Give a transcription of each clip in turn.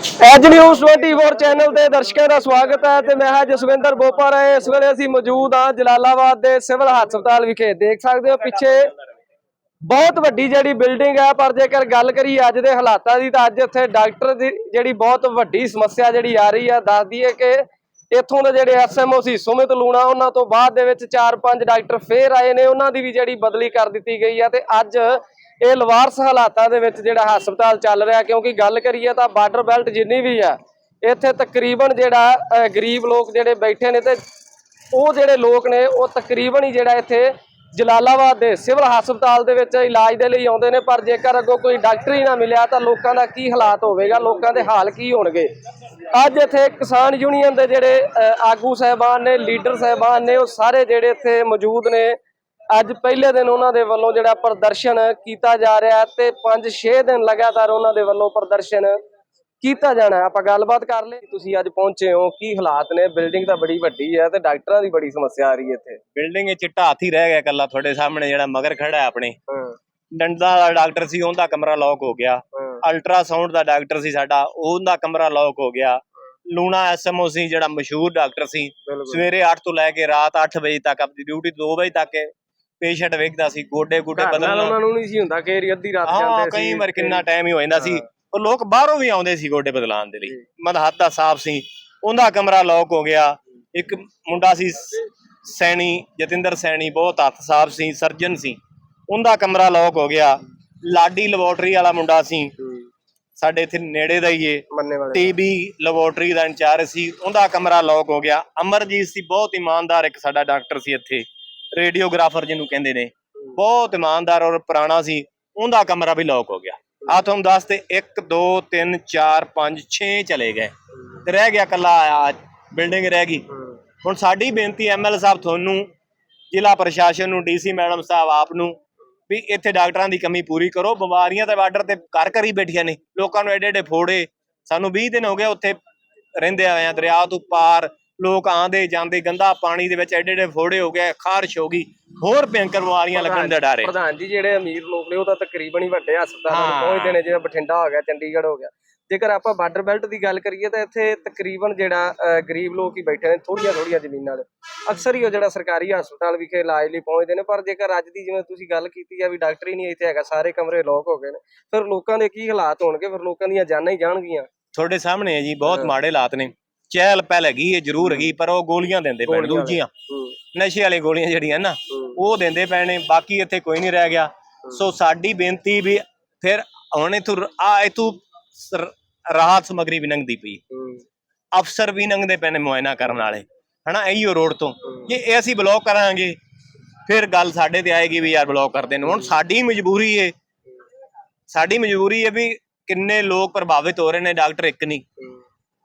As news 24 channel ਤੇ ਦਰਸ਼ਕਾਂ ਦਾ ਸਵਾਗਤ ਹੈ ਤੇ ਮੈਂ ਹਾਂ ਜਸਵਿੰਦਰ ਬੋਪਰ ਇਸ ਵੇਲੇ ਅਸੀਂ ਮੌਜੂਦ ਹਾਂ ਜਲਾਲਾਬਾਦ ਦੇ ਸਿਵਲ ਹਸਪਤਾਲ ਵਿਖੇ। ਦੇਖ ਸਕਦੇ ਹੋ ਪਿੱਛੇ ਬਹੁਤ ਵੱਡੀ ਜਿਹੜੀ ਬਿਲਡਿੰਗ ਹੈ, ਪਰ ਜੇਕਰ ਗੱਲ ਕਰੀਏ ਅੱਜ ਦੇ ਹਾਲਾਤਾਂ ਦੀ ਤਾਂ ਅੱਜ ਇੱਥੇ ਡਾਕਟਰ ਦੀ ਜਿਹੜੀ ਬਹੁਤ ਵੱਡੀ ਸਮੱਸਿਆ ਜਿਹੜੀ ਆ ਰਹੀ ਹੈ ਦੱਸ ਦਈਏ ਕਿ ਇੱਥੋਂ ਦੇ ਜਿਹੜੇ ਐਸਐਮਓ ਸੀ ਸੁਮਿਤ ਲੂਣਾ, ਉਹਨਾਂ ਤੋਂ ਬਾਅਦ ਦੇ ਵਿੱਚ 4-5 ਡਾਕਟਰ ਫੇਰ ਆਏ ਨੇ। ਉਹਨਾਂ ਦੀ ਵੀ ਜਿਹੜੀ ਬਦਲੀ ਕਰ ਦਿੱਤੀ ਗਈ ਹੈ ਤੇ ਅੱਜ ਇਹ ਲਵਾਰਸ ਹਾਲਾਤਾਂ ਦੇ ਵਿੱਚ ਜਿਹੜਾ ਹਸਪਤਾਲ ਚੱਲ ਰਿਹਾ, ਕਿਉਂਕਿ ਗੱਲ ਕਰੀਏ ਤਾਂ ਬਾਰਡਰ ਬੈਲਟ ਜਿੰਨੀ ਵੀ ਆ ਇੱਥੇ ਤਕਰੀਬਨ ਜਿਹੜਾ ਗਰੀਬ ਲੋਕ ਜਿਹੜੇ ਬੈਠੇ ਨੇ ਤੇ ਉਹ ਜਿਹੜੇ ਲੋਕ ਨੇ, ਉਹ ਤਕਰੀਬਨ ਹੀ ਜਿਹੜਾ ਇੱਥੇ ਜਲਾਲਾਬਾਦ ਦੇ ਸਿਵਲ ਹਸਪਤਾਲ ਦੇ ਵਿੱਚ ਇਲਾਜ ਦੇ ਲਈ ਆਉਂਦੇ ਨੇ, ਪਰ ਜੇਕਰ ਅੱਗੋਂ ਕੋਈ ਡਾਕਟਰ ਹੀ ਨਾ ਮਿਲਿਆ ਤਾਂ ਲੋਕਾਂ ਦਾ ਕੀ ਹਾਲਾਤ ਹੋਵੇਗਾ, ਲੋਕਾਂ ਦੇ ਹਾਲ ਕੀ ਹੋਣਗੇ? ਅੱਜ ਇੱਥੇ ਕਿਸਾਨ ਯੂਨੀਅਨ ਦੇ ਜਿਹੜੇ ਆਗੂ ਸਹਿਬਾਨ ਨੇ, ਲੀਡਰ ਸਹਿਬਾਨ ਨੇ, ਉਹ ਸਾਰੇ ਜਿਹੜੇ ਇੱਥੇ ਮੌਜੂਦ ਨੇ। ਅੱਜ ਪਹਿਲੇ ਦਿਨ ਉਹਨਾਂ ਦੇ ਵੱਲੋਂ ਜਿਹੜਾ ਪ੍ਰਦਰਸ਼ਨ ਕੀਤਾ ਜਾ ਰਿਹਾ ਤੇ 5-6 ਦਿਨ ਲਗਾਤਾਰ ਉਹਨਾਂ ਦੇ ਵੱਲੋਂ ਪ੍ਰਦਰਸ਼ਨ ਕੀਤਾ ਜਾਣਾ। ਆਪਾਂ ਗੱਲਬਾਤ ਕਰ ਲਈ। ਤੁਸੀਂ ਅੱਜ ਪਹੁੰਚੇ ਹੋ। ਕੀ ਹਾਲਾਤ ਨੇ? ਬਿਲਡਿੰਗ ਤਾਂ ਬੜੀ ਵੱਡੀ ਹੈ ਤੇ ਡਾਕਟਰਾਂ ਦੀ ਬੜੀ ਸਮੱਸਿਆ ਆ ਰਹੀ ਹੈ ਇੱਥੇ। ਬਿਲਡਿੰਗ ਵਿੱਚ ਚਿੱਟਾ ਹਾਥੀ ਰਹਿ ਗਿਆ ਕੱਲਾ ਤੁਹਾਡੇ ਸਾਹਮਣੇ ਜਿਹੜਾ ਮਗਰ ਖੜਾ ਆਪਣੇ। ਡੰਡਾ ਵਾਲਾ ਡਾਕਟਰ ਸੀ ਉਹਦਾ ਕਮਰਾ ਲੌਕ ਹੋ ਗਿਆ। ਅਲਟਰਾਸਾਊਂਡ ਦਾ ਡਾਕਟਰ ਸੀ ਸਾਡਾ ਉਹਦਾ ਕਮਰਾ ਲੌਕ ਹੋ ਗਿਆ। ਲੂਣਾ ਐਸਐਮਓ ਸੀ ਜਿਹੜਾ ਮਸ਼ਹੂਰ ਡਾਕਟਰ ਸੀ। ਸਵੇਰੇ 8 ਤੋਂ ਲੈ ਕੇ ਰਾਤ 8 ਵਜੇ ਤੱਕ ਆਪਣੀ ਡਿਊਟੀ 2 ਵਜੇ ਤੱਕ ਪੇਸ਼ੈਂਟ ਵੇਖਦਾ ਸੀ ਗੋਡੇ ਗੁੱਡੇ ਘਰ ਨਾਲ ਬਦਲਣਾ ਉਹਨਾਂ ਨੂੰ ਨਹੀਂ ਸੀ ਹੁੰਦਾ ਕਿ ਏਰੀ ਅੱਧੀ ਰਾਤ ਹਾਂ ਜਾਂਦੇ ਸੀ ਕਈ ਵਾਰ ਕਿੰਨਾ ਟਾਈਮ ਹੀ ਹੋ ਜਾਂਦਾ ਸੀ। ਉਹ ਲੋਕ ਬਾਹਰੋਂ ਵੀ ਆਉਂਦੇ ਸੀ ਗੋਡੇ ਬਦਲਾਉਣ ਦੇ ਲਈ। ਜੀ। ਮਦਹੱਤਾ ਸਾਹਿਬ ਸੀ। ਉਹਦਾ ਕਮਰਾ ਲੌਕ ਹੋ ਗਿਆ। ਇੱਕ ਮੁੰਡਾ ਸੀ ਸ- ਸੈਣੀ ਜਤਿੰਦਰ ਸੈਣੀ ਬਹੁਤ ਹੱਥ ਸਾਹਿਬ ਸੀ ਸਰਜਨ ਸੀ। ਉਹਦਾ ਕਮਰਾ ਲੌਕ ਹੋ ਗਿਆ। ਲਾਡੀ ਲੈਬੋਰਟਰੀ ਵਾਲਾ ਮੁੰਡਾ ਸੀ। ਹੂੰ, ਸਾਡੇ ਇੱਥੇ ਨੇੜੇ ਦਾ ਹੀ ਏ। ਮੰਨੇ ਵਾਲੇ ਟੀਬੀ ਲੈਬੋਰਟਰੀ ਦਾ ਇੰਚਾਰਜ ਸੀ। ਉਹਦਾ ਕਮਰਾ ਲੌਕ ਹੋ ਗਿਆ। ਅਮਰਜੀਤ ਸੀ ਬਹੁਤ ਇਮਾਨਦਾਰ ਇੱਕ ਸਾਡਾ ਡਾਕਟਰ ਸੀ ਇੱਥੇ। ਰੇਡੀਓਗ੍ਰਾਫਰ ਜਿਹਨੂੰ ਕਹਿੰਦੇ ਨੇ, ਬਹੁਤ ਇਮਾਨਦਾਰ ਔਰ ਪੁਰਾਣਾ ਸੀ, ਉਹਦਾ ਕਮਰਾ ਵੀ ਲੌਕ ਹੋ ਗਿਆ। ਆ ਤੁਹਾਨੂੰ ਦੱਸ ਤੇ 1 2 3 4 5 6 ਚਲੇ ਗਏ। ਤੇ ਰਹਿ ਗਿਆ ਕੱਲਾ ਬਿਲਡਿੰਗ ਰਹਿ ਗਈ। ਹੁਣ ਸਾਡੀ ਬੇਨਤੀ ਐਮਐਲ ਸਾਹਿਬ ਤੁਹਾਨੂੰ, ਜ਼ਿਲ੍ਹਾ ਪ੍ਰਸ਼ਾਸਨ ਨੂੰ ਡੀਸੀ ਮੈਡਮ ਸਾਹਿਬ ਆਪ ਨੂੰ, ਵੀ ਇੱਥੇ ਡਾਕਟਰਾਂ ਦੀ ਕਮੀ ਪੂਰੀ ਕਰੋ। ਬਿਮਾਰੀਆਂ ਤਾਂ ਬਾਰਡਰ ਤੇ ਘਰ ਘਰ ਹੀ ਬੈਠੀਆਂ ਨੇ। ਲੋਕਾਂ ਨੂੰ ਐਡੇ ਐਡੇ ਫੋੜੇ। ਸਾਨੂੰ 20 ਦਿਨ ਹੋ ਗਏ ਉੱਥੇ ਰਹਿੰਦੇ ਆਏ ਆ, ਦਰਿਆ ਤੋਂ ਪਾਰ ਲੋਕ ਆਂਦੇ ਜਾਂਦੇ ਗੰਦਾ ਪਾਣੀ ਦੇ ਵਿੱਚ ਐਡੇ ਐਡੇ ਫੋੜੇ ਹੋ ਗਏ ਖਾਰਸ਼ ਹੋ ਗਈ ਹੋਰ ਭਿਆਨਕ ਬਿਮਾਰੀਆਂ ਲੱਗਣ ਦੇ ਡਰ ਪ੍ਰਧਾਨ ਜੀ ਜਿਹੜੇ ਅਮੀਰ ਲੋਕ ਨੇ ਉਹ ਤਾਂ ਤਕਰੀਬਨ ਹੀ ਵੱਡੇ ਹਸਪਤਾਲਾਂ ਨੂੰ। ਪਹੁੰਚਦੇ ਨੇ ਜਿਵੇਂ ਬਠਿੰਡਾ ਹੋ ਗਿਆ ਚੰਡੀਗੜ੍ਹ ਹੋ ਗਿਆ। ਜੇਕਰ ਆਪਾਂ ਬਾਰਡਰ ਬੈਲਟ ਦੀ ਗੱਲ ਕਰੀਏ ਤਾਂ ਇੱਥੇ ਤਕਰੀਬਨ ਜਿਹੜਾ ਗਰੀਬ ਲੋਕ ਹੀ ਬੈਠੇ ਨੇ ਥੋੜੀਆਂ ਥੋੜੀਆਂ ਜ਼ਮੀਨਾਂ ਦੇ। ਅਕਸਰ ਹੀ ਉਹ ਜਿਹੜਾ ਸਰਕਾਰੀ ਹਸਪਤਾਲ ਵਿਖੇ ਇਲਾਜ ਲਈ ਪਹੁੰਚਦੇ ਨੇ ਪਰ ਜੇਕਰ ਅੱਜ ਦੀ ਜਿਵੇਂ ਤੁਸੀਂ ਗੱਲ ਕੀਤੀ ਆ ਵੀ ਡਾਕਟਰ ਹੀ ਨਹੀਂ ਇੱਥੇ ਹੈਗਾ ਸਾਰੇ ਕਮਰੇ ਲੋਕ ਹੋ ਗਏ ਨੇ ਫਿਰ ਲੋਕਾਂ ਦੇ ਕੀ ਹਾਲਾਤ ਹੋਣਗੇ? ਫਿਰ ਲੋਕਾਂ ਦੀਆਂ ਜਾਨਾਂ ਹੀ ਜਾਣਗੀਆਂ। ਤੁਹਾਡੇ ਸਾਹਮਣੇ ਹੈ ਜੀ ਬਹੁਤ। ਮਾੜੇ ਹਾਲਾਤ ਨੇ। ਚਹਿਲ ਪਹਿਲ ਹੈਗੀ ਹੈ ਜ਼ਰੂਰ ਹੈਗੀ ਪਰ ਉਹ ਗੋਲੀਆਂ ਦਿੰਦੇ ਪੈਣ ਦੂਜੀਆਂ। ਨਸ਼ੇ ਵਾਲੀ ਗੋਲੀਆਂ ਜਿਹੜੀਆਂ ਨਾ ਉਹ ਦਿੰਦੇ ਨੇ ਬਾਕੀ ਇੱਥੇ ਕੋਈ ਨਹੀਂ ਰਹਿ ਗਿਆ। ਸੋ ਸਾਡੀ ਬੇਨਤੀ ਵੀ ਫਿਰ ਹੁਣ ਇਥੋਂ ਆ ਇਥੋਂ ਰਾਹਤ ਸਮਗਰੀ ਵੀ ਲੰਘਦੀ ਪਈ। ਅਫਸਰ ਵੀ ਲੰਘਦੇ ਪਏ ਨੇ ਮੁਆਇਨਾ ਕਰਨ ਵਾਲੇ ਹਨਾ ਇਹੀਓ ਰੋਡ ਤੋਂ। ਜੇ ਇਹ ਅਸੀਂ ਬਲੌਕ ਕਰਾਂਗੇ ਫਿਰ ਗੱਲ ਸਾਡੇ ਤੇ ਆਏਗੀ ਵੀ ਯਾਰ ਬਲੌਕ ਕਰਦੇ ਨੇ। ਹੁਣ ਸਾਡੀ ਮਜਬੂਰੀ ਏ ਸਾਡੀ ਮਜਬੂਰੀ ਹੈ ਵੀ ਕਿੰਨੇ ਲੋਕ ਪ੍ਰਭਾਵਿਤ ਹੋ ਰਹੇ ਨੇ ਡਾਕਟਰ ਇੱਕ ਨਹੀਂ।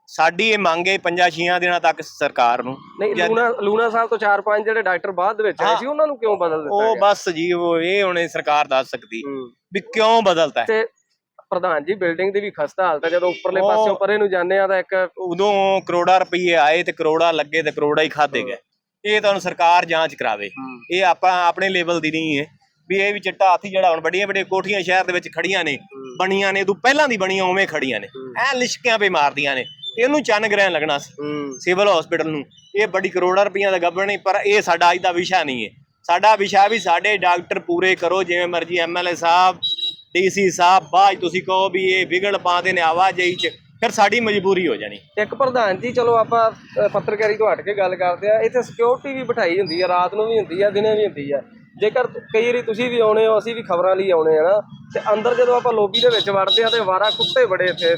ਸਾਡੀ ਇਹ ਮੰਗ ਹੈ ਪੰਜਾਂ ਛੀਆਂ ਦਿਨਾਂ ਤੱਕ ਸਰਕਾਰ ਨੂੰ। ਨਹੀਂ ਲੂਣਾ ਲੂਣਾ ਸਾਹਿਬ ਤੋਂ ਚਾਰ ਪੰਜ ਜਿਹੜੇ ਡਾਕਟਰ ਬਾਅਦ ਦੇ ਵਿੱਚ ਆਏ ਹਾਂ। ਸੀ ਉਹਨਾਂ ਨੂੰ ਕਿਉਂ ਬਦਲ ਦਿੱਤਾ ਉਹ ਗਿਆ? ਬਸ ਜੀ ਉਹ ਇਹ ਹੁਣੇ ਸਰਕਾਰ ਦੱਸ ਸਕਦੀ ਹੂੰ। ਵੀ ਕਿਉਂ ਬਦਲਤਾ ਹੈ। ਤੇ ਪ੍ਰਧਾਨ ਜੀ ਬਿਲਡਿੰਗ ਦੀ ਵੀ ਖਸਤਾ ਹਾਲਤ ਹੈ ਜਦੋਂ ਉੱਪਰਲੇ ਉਹ- ਪਾਸਿਓਂ ਪਰੇ ਨੂੰ ਜਾਂਦੇ ਆ ਤਾਂ ਇੱਕ ਉਦੋਂ ਕਰੋੜਾ ਰੁਪਏ ਆਏ ਤੇ ਕਰੋੜਾ ਲੱਗੇ ਤੇ ਕਰੋੜਾ ਹੀ ਖਾਦੇ ਗਏ। ਇਹ ਤੁਹਾਨੂੰ ਸਰਕਾਰ ਜਾਂਚ ਕਰਾਵੇ। ਇਹ ਆਪਾਂ ਆਪਣੇ ਲੈਵਲ ਦੀ ਨਹੀਂ ਹੈ। ਵੀ ਇਹ ਵੀ ਚਿੱਟਾ ਹਾਥੀ ਜਿਹੜਾ ਹੁਣ ਵੱਡੀਆਂ ਵੱਡੀਆਂ ਕੋਠੀਆਂ ਸ਼ਹਿਰ ਦੇ ਵਿੱਚ ਖੜੀਆਂ ਨੇ ਬਣੀਆਂ ਨੇ ਉਦੋਂ ਪਹਿਲਾਂ ਦੀ ਬਣੀਆਂ ਉਵੇਂ ਖੜੀਆਂ ਨੇ। ਐ ਲਿਸ਼ਕਿਆਂ ਪੇ ਮਾਰਦੀਆਂ ਨੇ। ਇਹਨੂੰ ਚੰਨ ਗ੍ਰਹਿਣ ਲੱਗਣਾ ਸੀ। ਹੂੰ। ਸਿਵਲ ਹਸਪੀਟਲ ਨੂੰ। ਇਹ ਬੜੀ ਕਰੋੜਾਂ ਰੁਪਈਆਂ ਦਾ ਗੱਬੜ ਨਹੀਂ ਪਰ ਇਹ ਸਾਡਾ ਅੱਜ ਦਾ ਵਿਸ਼ਾ ਨਹੀਂ ਹੈ। ਸਾਡਾ ਵਿਸ਼ਾ ਵੀ ਸਾਡੇ ਡਾਕਟਰ ਪੂਰੇ ਕਰੋ ਜਿਵੇਂ ਮਰਜ਼ੀ ਐਮਐਲਏ ਸਾਹਿਬ ਡੀਸੀ ਸਾਹਿਬ ਬਾਅਦ ਤੁਸੀਂ ਕਹੋ ਵੀ ਇਹ ਵਿਗੜ ਪਾਉਂਦੇ ਨੇ ਆਵਾਜਾਈ 'ਚ ਫਿਰ ਸਾਡੀ ਮਜਬੂਰੀ ਹੋ ਜਾਣੀ। ਇੱਕ ਪ੍ਰਧਾਨ ਜੀ ਚਲੋ ਆਪਾਂ ਅ, ਪੱਤਰਕਾਰੀ ਤੋਂ ਹਟ ਕੇ ਗੱਲ ਕਰਦੇ ਆ ਇੱਥੇ ਸਿਕਿਉਰਿਟੀ ਵੀ ਬਿਠਾਈ ਹੁੰਦੀ ਆ ਰਾਤ ਨੂੰ ਵੀ ਹੁੰਦੀ ਆ ਦਿਨੇ ਵੀ ਹੁੰਦੀ ਆ। ਜੇਕਰ ਤੁ- ਕਈ ਵਾਰੀ ਤੁਸੀਂ ਵੀ ਆਉਣੇ ਹੋ ਅਸੀਂ ਵੀ ਖਬਰਾਂ ਲਈ ਆਉਣੇ ਆ ਨਾ। ਤੇ ਅੰਦਰ ਜਦੋਂ ਆਪਾਂ ਲੋਬੀ ਦੇ ਵਿੱਚ ਵੜਦੇ ਆ ਤੇ ਵਾਰਾ ਕੁੱਤੇ ਬੜੇ ਇੱਥੇ।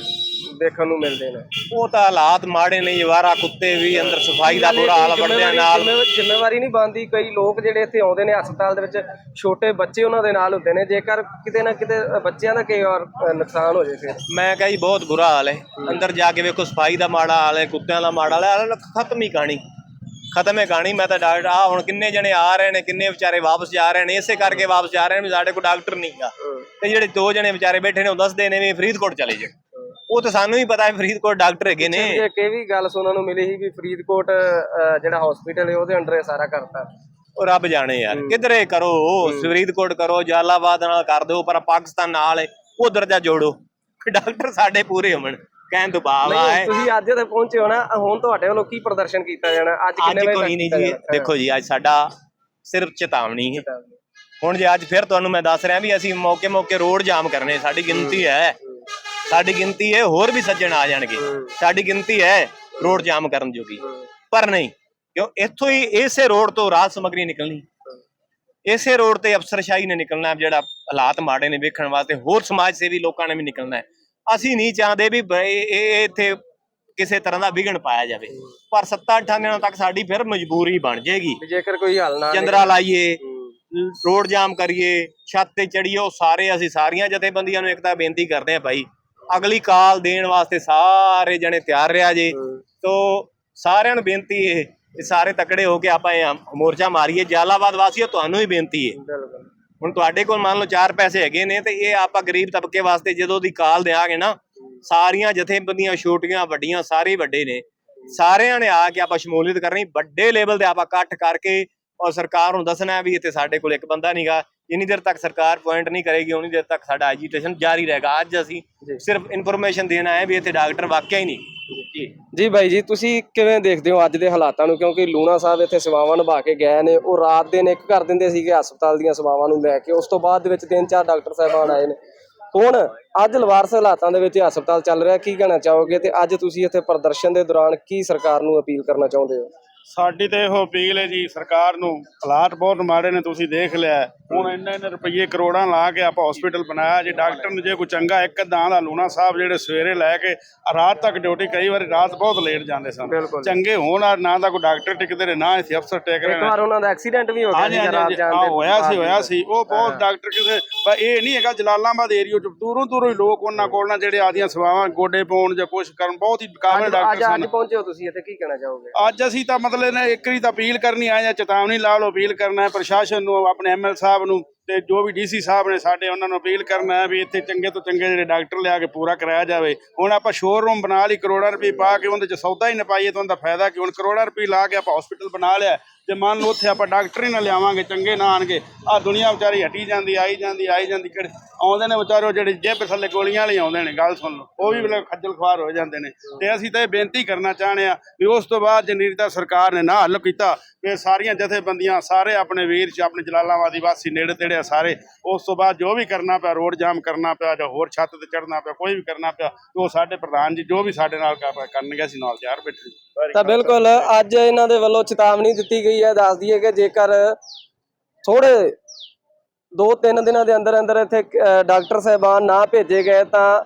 ਦੇਖਣ ਨੂੰ ਮਿਲਦੇ ਨੇ। ਉਹ ਤਾਂ ਹਾਲਾਤ ਮਾੜੇ ਨੇ ਜਵਾਰਾ ਕੁੱਤੇ ਵੀ ਅੰਦਰ ਸਫ਼ਾਈ ਦਾ ਬੁਰਾ ਹਾਲ ਵੜਦਿਆਂ ਨਾਲ। ਜ਼ਿੰਮੇਵਾਰੀ- ਨਹੀਂ ਬਣਦੀ। ਕਈ ਲੋਕ ਜਿਹੜੇ ਇੱਥੇ ਆਉਂਦੇ ਨੇ ਹਸਪਤਾਲ ਦੇ ਵਿੱਚ ਛੋਟੇ ਬੱਚੇ ਉਹਨਾਂ ਦੇ ਨਾਲ ਹੁੰਦੇ ਨੇ। ਜੇਕਰ ਕਿਤੇ ਨਾ ਕਿਤੇ ਬੱਚਿਆਂ ਦਾ ਕਈ ਵਾਰ ਨੁਕਸਾਨ ਹੋ ਜਾਏ ਫਿਰ। ਮੈਂ ਕਹਾਂ ਜੀ ਬਹੁਤ ਬੁਰਾ ਹਾਲ ਹੈ। ਅੰਦਰ ਜਾ ਕੇ ਵੇਖੋ ਸਫ਼ਾਈ ਦਾ ਮਾੜਾ ਹਾਲ ਹੈ ਕੁੱਤਿਆਂ ਦਾ ਮਾੜਾ ਹਾਲ ਹੈ ਖਤਮ ਹੀ ਕਹਾਣੀ। ਖਤਮ ਹੈ ਕਹਾਣੀ। ਮੈਂ ਤਾਂ ਡਾਕਟਰ ਆ ਹੁਣ ਕਿੰਨੇ ਜਣੇ ਆ ਰਹੇ ਨੇ ਕਿੰਨੇ ਵਿਚਾਰੇ ਵਾਪਸ ਜਾ ਰਹੇ ਨੇ। ਇਸੇ ਕਰਕੇ ਵਾਪਸ ਜਾ ਰਹੇ ਨੇ ਵੀ ਸਾਡੇ ਕੋਲ ਡਾਕਟਰ ਨਹੀਂਗਾ ਤੇ ਜਿਹੜੇ ਦੋ ਜਣੇ ਵਿਚਾਰੇ ਬੈਠੇ ਨੇ ਉਹ ਦੱਸਦੇ ਨੇ ਵੀ ਫਰੀਦਕੋਟ ਚਲੇ ਜਾਓ। ਉਹ ਤਾਂ ਸਾਨੂੰ ਹੀ ਪਤਾ ਹੈ ਫਰੀਦਕੋਟ ਡਾਕਟਰ ਹੈਗੇ ਨੇ। ਇੱਕ ਇਹ ਵੀ ਗੱਲ ਸੁਣਨ ਨੂੰ ਮਿਲੀ ਸੀ ਵੀ ਫਰੀਦਕੋਟ ਜਿਹੜਾ ਹਸਪੀਟਲ ਹੈ ਉਹਦੇ ਅੰਡਰ ਇਹ ਸਾਰਾ ਕਰਤਾ। ਉਹ ਰੱਬ ਜਾਣੇ ਯਾਰ ਕਿਧਰੇ ਕਰੋ ਫਰੀਦਕੋਟ ਕਰੋ ਜਲਾਲਾਬਾਦ ਨਾਲ ਕਰ ਦਿਓ ਪਰ ਪਾਕਿਸਤਾਨ ਨਾਲ ਉਧਰ ਜਾ ਜੋੜੋ। ਡਾਕਟਰ ਸਾਡੇ ਪੂਰੇ ਹੋਣ ਕਹਿਣ ਤੋਂ ਭਾਵ ਆ ਨਹੀਂ ਤੁਸੀਂ ਅੱਜ ਤੇ ਪਹੁੰਚੇ ਹੋ ਨਾ ਹੁਣ ਤੁਹਾਡੇ ਵੱਲੋਂ ਕੀ ਪ੍ਰਦਰਸ਼ਨ ਕੀਤਾ ਜਾਣਾ? ਅੱਜ ਅੱਜ ਕਿੰਨੇ ਵਜੇ ਕੋਈ ਤੱਕ ਨਹੀਂ ਕੀਤਾ ਜੀ ਜਾਣਾ? ਦੇਖੋ ਜੀ ਅੱਜ ਸਾਡਾ ਸਿਰਫ ਚੇਤਾਵਨੀ ਹਾਂ। ਹੁਣ ਜੇ ਅੱਜ ਫਿਰ ਤੁਹਾਨੂੰ ਮੈਂ ਦੱਸ ਰਿਹਾ ਵੀ ਅਸੀਂ ਮੌਕੇ ਮੌਕੇ ਰੋਡ ਜਾਮ ਕਰਨੇ ਸਾਡੀ ਗਿਣਤੀ ਹੈ। ਸਾਡੀ ਗਿਣਤੀ ਹੈ ਹੋਰ ਵੀ ਸੱਜਣ ਆ ਜਾਣਗੇ। ਸਾਡੀ ਗਿਣਤੀ ਹੈ ਰੋਡ ਜਾਮ ਕਰਨ ਜੋਗੀ। ਪਰ ਨਹੀਂ ਕਿਉਂ ਇੱਥੋਂ ਹੀ ਇਸੇ ਰੋਡ ਤੋਂ ਰਾਜ ਸਮਗਰੀ ਨਿਕਲਣੀ। ਇਸੇ ਰੋਡ ਤੇ ਅਫਸਰਸ਼ਾਹੀ ਨੇ ਨਿਕਲਣਾ ਜਿਹੜਾ ਹਾਲਾਤ ਮਾੜੇ ਨੇ ਵੇਖਣ ਵਾਸਤੇ ਹੋਰ ਸਮਾਜ ਸੇਵੀ ਲੋਕਾਂ ਨੇ ਵੀ ਨਿਕਲਣਾ ਅਸੀਂ ਨਹੀਂ ਚਾਹੁੰਦੇ ਵੀ ਇਹ ਇੱਥੇ ਕਿਸੇ ਤਰ੍ਹਾਂ ਦਾ ਵਿਘਨ ਪਾਇਆ ਜਾਵੇ। ਪਰ 7-8 ਦਿਨਾਂ ਤੱਕ ਸਾਡੀ ਫਿਰ ਮਜਬੂਰੀ ਬਣ ਜਾਏਗੀ। ਜੇਕਰ ਕੋਈ ਹੱਲ ਨਾ ਚੰਦਰਾ ਲਾਈਏ। ਰੋਡ ਜਾਮ ਕਰੀਏ ਛੱਤ ਤੇ ਚੜੀਏ ਉਹ ਸਾਰੇ ਅਸੀਂ ਸਾਰੀਆਂ ਜਥੇਬੰਦੀਆਂ ਨੂੰ ਇੱਕ ਤਾਂ ਬੇਨਤੀ ਕਰਦੇ ਆ ਭਾਈ ਅਗਲੀ ਕਾਲ ਦੇਣ ਵਾਸਤੇ ਸਾਰੇ ਜਣੇ ਤਿਆਰ ਰਿਹਾ ਜੇ। ਤੋ ਸਾਰਿਆਂ ਨੂੰ ਬੇਨਤੀ ਇਹ ਕਿ ਸਾਰੇ ਤਕੜੇ ਹੋ ਕੇ ਆਪਾਂ ਇਹ ਮੋਰਚਾ ਮਾਰੀਏ। ਜਲਾਲਾਬਾਦ ਵਾਸੀਓ ਤੁਹਾਨੂੰ ਹੀ ਬੇਨਤੀ ਹੈ। ਹੁਣ ਤੁਹਾਡੇ ਕੋਲ ਮੰਨ ਲਓ ਚਾਰ ਪੈਸੇ ਹੈਗੇ ਨੇ ਤੇ ਇਹ ਆਪਾਂ ਗਰੀਬ ਤਬਕੇ ਵਾਸਤੇ ਜਦੋਂ ਦੀ ਕਾਲ ਦੇਾਂਗੇ ਨਾ ਸਾਰੀਆਂ ਜਥੇਬੰਦੀਆਂ ਛੋਟੀਆਂ ਵੱਡੀਆਂ ਸਾਰੇ ਹੀ ਵੱਡੇ ਨੇ। ਸਾਰਿਆਂ ਨੇ ਆ ਕੇ ਆਪਾਂ ਸ਼ਮੂਲੀਅਤ ਕਰਨੀ। ਵੱਡੇ ਲੈਵਲ ਤੇ ਆਪਾਂ ਇਕੱਠ ਕਰਕੇ ਔਰ ਸਰਕਾਰ ਨੂੰ ਦੱਸਣਾ ਹੈ ਵੀ ਇੱਥੇ ਸਾਡੇ ਕੋਲ ਇੱਕ ਬੰਦਾ ਨਹੀਂਗਾ ਜਿੰਨੀ ਦੇਰ ਤੱਕ ਸਰਕਾਰ ਪੁਆਇੰਟ ਨਹੀਂ ਕਰੇਗੀ ਉਨੀ ਦੇਰ ਤੱਕ ਸਾਡਾ ਐਜੀਟੇਸ਼ਨ ਜਾਰੀ ਰਹੇਗਾ। ਅੱਜ ਅਸੀਂ। ਸਿਰਫ ਇਨਫੋਰਮੇਸ਼ਨ ਦੇਣਾ ਹੈ ਵੀ ਇੱਥੇ ਡਾਕਟਰ ਵਾਕਿਆ ਹੀ ਨਹੀਂ। ਜੀ। ਜੀ ਬਾਈ ਜੀ ਤੁਸੀਂ ਕਿਵੇਂ ਦੇਖਦੇ ਹੋ ਅੱਜ ਦੇ ਹਾਲਾਤਾਂ ਨੂੰ? ਕਿਉਂਕਿ ਲੂਣਾ ਸਾਹਿਬ ਇੱਥੇ ਸੇਵਾਵਾਂ ਨਿਭਾ ਕੇ ਗਏ ਨੇ। ਉਹ ਰਾਤ ਦਿਨ ਇੱਕ ਕਰ ਦਿੰਦੇ ਸੀਗੇ ਹਸਪਤਾਲ ਦੀਆਂ ਸੇਵਾਵਾਂ ਨੂੰ ਲੈ ਕੇ। ਉਸ ਤੋਂ ਬਾਅਦ ਦੇ ਵਿੱਚ ਤਿੰਨ ਚਾਰ ਡਾਕਟਰ ਸਾਹਿਬਾਨ ਆਏ ਨੇ। ਹੁਣ ਅੱਜ ਲਵਾਰਸ ਹਾਲਾਤਾਂ ਦੇ ਵਿੱਚ ਹਸਪਤਾਲ ਚੱਲ ਰਿਹਾ। ਕੀ ਕਹਿਣਾ ਚਾਹੋਗੇ? ਤੇ ਅੱਜ ਤੁਸੀਂ ਇੱਥੇ ਪ੍ਰਦਰਸ਼ਨ ਦੇ ਦੌਰਾਨ ਕੀ ਸਰਕਾਰ ਨੂੰ ਅਪੀਲ ਕਰਨਾ ਚਾਹੁੰਦੇ ਹੋ? ਸਾਡੀ ਤੇ ਇਹੋ ਅਪੀਲ ਹੈ ਜੀ ਸਰਕਾਰ ਨੂੰ ਹਾਲਾਤ ਬਹੁਤ ਮਾੜੇ ਨੇ ਤੁਸੀਂ ਦੇਖ ਲਿਆ। ਹੁਣ ਇੰਨੇ ਇੰਨੇ ਰੁਪਏ ਕਰੋੜਾਂ ਲਾ ਕੇ ਆਪਾਂ ਹਸਪੀਟਲ ਬਣਾਇਆ ਜੀ ਡਾਕਟਰ ਨੂੰ ਜੇ ਕੋਈ ਚੰਗਾ ਇੱਕ ਅੱਧਾ ਦਾ ਲੂਣਾ ਸਾਹਿਬ ਜਿਹੜੇ ਸਵੇਰੇ ਲੈ ਕੇ ਰਾਤ ਤੱਕ ਡਿਊਟੀ ਕਈ ਵਾਰੀ ਰਾਤ ਬਹੁਤ ਲੇਟ ਜਾਂਦੇ ਸਨ। ਚੰਗੇ ਹੋਣ ਆ ਨਾ ਤਾਂ ਕੋਈ ਡਾਕਟਰ ਟਿਕਦੇ ਨੇ ਨਾ ਇੱਥੇ ਅਫਸਰ ਟਿਕ ਰਹੇ ਇੱਕ ਨੇ। ਵਾਰ ਉਹਨਾਂ ਦਾ ਐਕਸੀਡੈਂਟ ਵੀ ਹੋ ਗਿਆ ਹਾਂਜੀ ਰਾਤ ਹਾਂਜੀ। ਜਾਣ ਆਹ ਦੇ ਹੋਇਆ ਸੀ ਹੋਇਆ ਸੀ। ਉਹ ਬਹੁਤ ਡਾਕਟਰ ਕਿਸੇ ਪਰ ਇਹ ਨਹੀਂ ਹੈਗਾ ਜਲਾਲਾਬਾਦ ਏਰੀਆ ਚ ਦੂਰੋਂ ਦੂਰੋਂ ਹੀ ਲੋਕ ਉਹਨਾਂ ਕੋਲ ਨਾ ਜਿਹੜੇ ਆਦੀਆਂ ਸੇਵਾਵਾਂ ਗੋਡੇ ਪਾਉਣ ਜਾਂ ਕੁਛ ਕਰਨ ਬਹੁਤ ਹੀ ਕਾਬਲ ਡਾਕਟਰ ਸਨ। ਅੱਜ ਪਹੁੰਚੇ ਹੋ ਤੁਸੀਂ ਇੱਥੇ ਕੀ ਕਹਿਣਾ ਚਾਹੋਗੇ? ਅੱਜ ਅਸੀਂ ਤਾਂ ਮਤਲਬ ਨੇ ਇੱਕ ਵਾਰੀ ਤਾਂ ਅਪੀਲ ਕਰਨੀ, ਆਏ ਆ ਚੇਤਾਵਨੀ ਲਾ ਲਓ, ਅਪੀਲ ਕਰਨਾ ਹੈ ਪ੍ਰਸ਼ਾਸਨ ਨੂੰ, ਆਪਣੇ ਐਮਐਲ ਸਾਹਿਬ ਨੂੰ। ਤੇ ਜੋ ਵੀ ਡੀਸੀ ਸਾਹਿਬ ਨੇ ਸਾਡੇ ਉਹਨਾਂ ਨੂੰ ਅਪੀਲ ਕਰਨਾ ਹੈ ਵੀ ਇੱਥੇ ਚੰਗੇ ਤੋਂ ਚੰਗੇ ਜਿਹੜੇ ਡਾਕਟਰ ਲਿਆ ਕੇ ਪੂਰਾ ਕਰਾਇਆ ਜਾਵੇ। ਹੁਣ ਆਪਾਂ ਸ਼ੋਰੂਮ ਬਣਾ ਲਈ, ਕਰੋੜਾਂ ਰੁਪਏ ਪਾ ਕੇ ਉਹਦੇ ਚ ਸੌਦਾ ਹੀ ਨਾ ਪਾਈਏ ਤਾਂ ਉਹਦਾ ਫਾਇਦਾ ਕਿ? ਹੁਣ ਕਰੋੜਾਂ ਰੁਪਏ ਲਾ ਕੇ ਆਪਾਂ ਹਸਪੀਟਲ ਬਣਾ ਲਿਆ ਜੇ ਮੰਨ ਲਓ ਉੱਥੇ ਆਪਾਂ ਡਾਕਟਰ ਹੀ ਨਾ ਲਿਆਵਾਂਗੇ, ਚੰਗੇ ਨਾ ਆਣਗੇ ਆ ਦੁਨੀਆ ਵਿਚਾਰੀ ਹਟੀ ਜਾਂਦੀ, ਆਈ ਜਾਂਦੀ ਆਈ ਜਾਂਦੀ, ਕਿਹੜੇ ਆਉਂਦੇ ਨੇ ਵਿਚਾਰੋ ਜਿਹੜੇ ਜੇਬ ਥੱਲੇ ਗੋਲੀਆਂ ਵਾਲੇ ਆਉਂਦੇ ਨੇ, ਗੱਲ ਸੁਣ ਲਓ, ਉਹ ਵੀ ਬਲੇ ਖੱਜਲ ਖੁਆਰ ਹੋ ਜਾਂਦੇ ਨੇ। ਤੇ ਅਸੀਂ ਤਾਂ ਇਹ ਬੇਨਤੀ ਕਰਨਾ ਚਾਹਣੇ ਆ ਵੀ ਉਸ ਤੋਂ ਬਾਅਦ ਜੇ ਨੀਰਤਾ ਸਰਕਾਰ ਨੇ ਨਾ ਹੱਲ ਕੀਤਾ ਵੀ ਸਾਰੀਆਂ ਜਥੇਬੰਦੀਆਂ ਸਾਰੇ ਆਪਣੇ ਵੀਰ ਚ, ਆਪਣੇ ਜਲਾਲਾਬਾਦੀ ਵਾਸੀ ਨੇੜੇ ਤੇੜੇ ਆ ਸਾਰੇ। ਉਸ ਤੋਂ ਬਾਅਦ ਜੋ ਵੀ ਕਰਨਾ ਪਿਆ ਰੋਡ ਜਾਮ ਕਰਨਾ ਪਿਆ ਜਾਂ ਹੋਰ ਛੱਤ ਤੇ ਚੜਨਾ ਪਿਆ ਕੋਈ ਵੀ ਕਰਨਾ ਪਿਆ ਤੇ ਉਹ ਸਾਡੇ ਪ੍ਰਧਾਨ ਜੀ ਜੋ ਵੀ ਸਾਡੇ ਨਾਲ ਕਰ- ਕਰਨਗੇ ਅਸੀਂ ਨਾਲ ਤਿਆਰ ਬੈਠੇ ਤਾਂ ਬਿਲਕੁਲ ਅੱਜ ਇਹਨਾਂ ਦੇ ਵੱਲੋਂ ਚੇਤਾਵਨੀ ਦਿੱਤੀ ਗਈ ਹੈ ਦੱਸ ਦਈਏ ਕਿ ਜੇਕਰ ਥੋੜੇ ਦੋ ਤਿੰਨ ਦਿਨਾਂ ਦੇ ਅੰਦਰ ਅੰਦਰ ਇੱਥੇ ਡਾਕਟਰ ਸਾਹਿਬਾਨ ਨਾ ਭੇਜੇ ਗਏ ਤਾਂ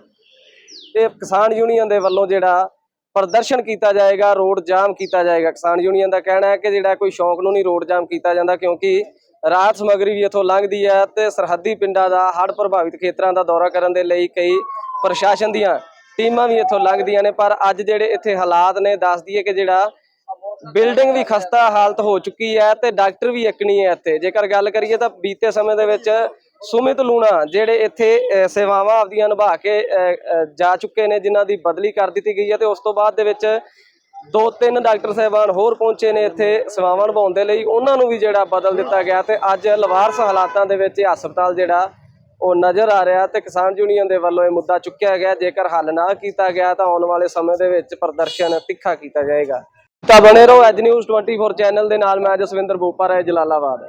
ਇਹ ਕਿਸਾਨ ਯੂਨੀਅਨ ਦੇ ਵੱਲੋਂ ਜਿਹੜਾ ਪ੍ਰਦਰਸ਼ਨ ਕੀਤਾ ਜਾਏਗਾ ਰੋਡ ਜਾਮ ਕੀਤਾ ਜਾਏਗਾ। ਕਿਸਾਨ ਯੂਨੀਅਨ ਦਾ ਕਹਿਣਾ ਹੈ ਕਿ ਜਿਹੜਾ ਕੋਈ ਸ਼ੌਂਕ ਨੂੰ ਨਹੀਂ ਰੋਡ ਜਾਮ ਕੀਤਾ ਜਾਂਦਾ ਕਿਉਂਕਿ ਰਾਹਤ ਸਮਗਰੀ ਵੀ ਇੱਥੋਂ ਲੰਘਦੀ ਹੈ ਤੇ ਸਰਹੱਦੀ ਪਿੰਡਾਂ ਦਾ ਹੜ੍ਹ ਪ੍ਰਭਾਵਿਤ ਖੇਤਰਾਂ ਦਾ ਦੌਰਾ ਕਰਨ ਦੇ ਲਈ ਕਈ ਪ੍ਰਸ਼ਾਸਨ ਦੀਆਂ ਟੀਮਾਂ ਵੀ ਇੱਥੋਂ ਲੰਘਦੀਆਂ ਨੇ, ਪਰ ਅੱਜ ਜਿਹੜੇ ਇੱਥੇ ਹਾਲਾਤ ਨੇ, ਦੱਸ ਦਈਏ ਕਿ ਜਿਹੜਾ ਬਿਲਡਿੰਗ ਵੀ ਖਸਤਾ ਹਾਲਤ ਹੋ ਚੁੱਕੀ ਹੈ ਤੇ ਡਾਕਟਰ ਵੀ ਇੱਕ ਨਹੀਂ ਹੈ ਇੱਥੇ। ਜੇਕਰ ਗੱਲ ਕਰੀਏ ਤਾਂ ਬੀਤੇ ਸਮੇਂ ਦੇ ਵਿੱਚ ਸੁਮਿਤ ਲੂਣਾ ਜਿਹੜੇ ਇੱਥੇ ਸੇਵਾਵਾਂ ਆਪਦੀਆਂ ਨਿਭਾ ਕੇ ਜਾ ਚੁੱਕੇ ਨੇ, ਜਿਨ੍ਹਾਂ ਦੀ ਬਦਲੀ ਕਰ ਦਿੱਤੀ ਗਈ ਹੈ ਤੇ ਉਸ ਤੋਂ ਬਾਅਦ ਦੇ ਵਿੱਚ ਦੋ ਤਿੰਨ ਡਾਕਟਰ ਸਾਹਿਬਾਨ ਹੋਰ ਪਹੁੰਚੇ ਨੇ ਇੱਥੇ ਸੇਵਾਵਾਂ ਨਿਭਾਉਣ ਦੇ ਲਈ। ਉਹਨਾਂ ਨੂੰ ਵੀ ਜਿਹੜਾ ਬਦਲ ਦਿੱਤਾ ਗਿਆ ਤੇ ਅੱਜ ਲਵਾਰਸ ਹਾਲਾਤਾਂ ਦੇ ਵਿੱਚ ਇਹ ਹਸਪਤਾਲ ਜਿਹੜਾ ਉਹ ਨਜ਼ਰ ਆ ਰਿਹਾ ਤੇ ਕਿਸਾਨ ਯੂਨੀਅਨ ਦੇ ਵੱਲੋਂ ਇਹ ਮੁੱਦਾ ਚੁੱਕਿਆ ਗਿਆ। ਜੇਕਰ ਹੱਲ ਨਾ ਕੀਤਾ ਗਿਆ ਤਾਂ ਆਉਣ ਵਾਲੇ ਸਮੇਂ ਦੇ ਵਿੱਚ ਪ੍ਰਦਰਸ਼ਨ ਤਿੱਖਾ ਕੀਤਾ ਜਾਏਗਾ। ਤਾਂ ਬਣੇ ਰਹੋ ਐਜ ਨਿਊਜ਼ 24 ਚੈਨਲ ਦੇ ਨਾਲ। ਮੈਂ ਜਸਵਿੰਦਰ ਬੋਪਾ ਰਾਏ ਜਲਾਲਾਬਾਦ।